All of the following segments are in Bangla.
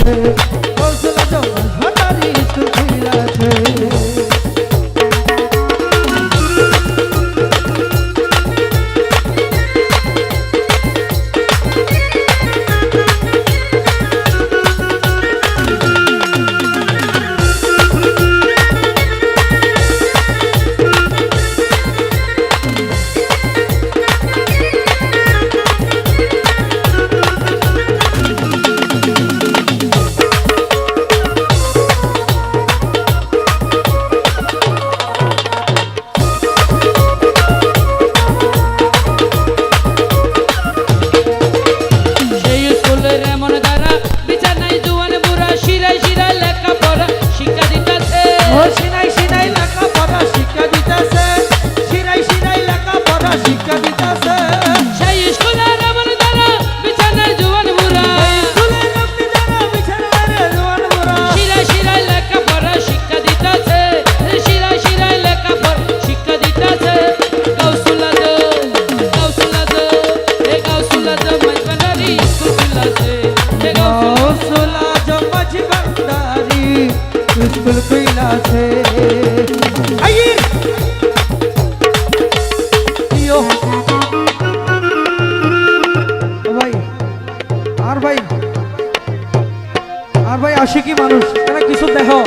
চলে ফুল ভাই আর ভাই আর ভাই আশিকি মানুষ? এটা কিছু দেখো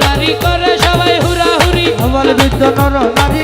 নারী করে সবাই হুরাহুরি আমার বৃদ্ধ নারী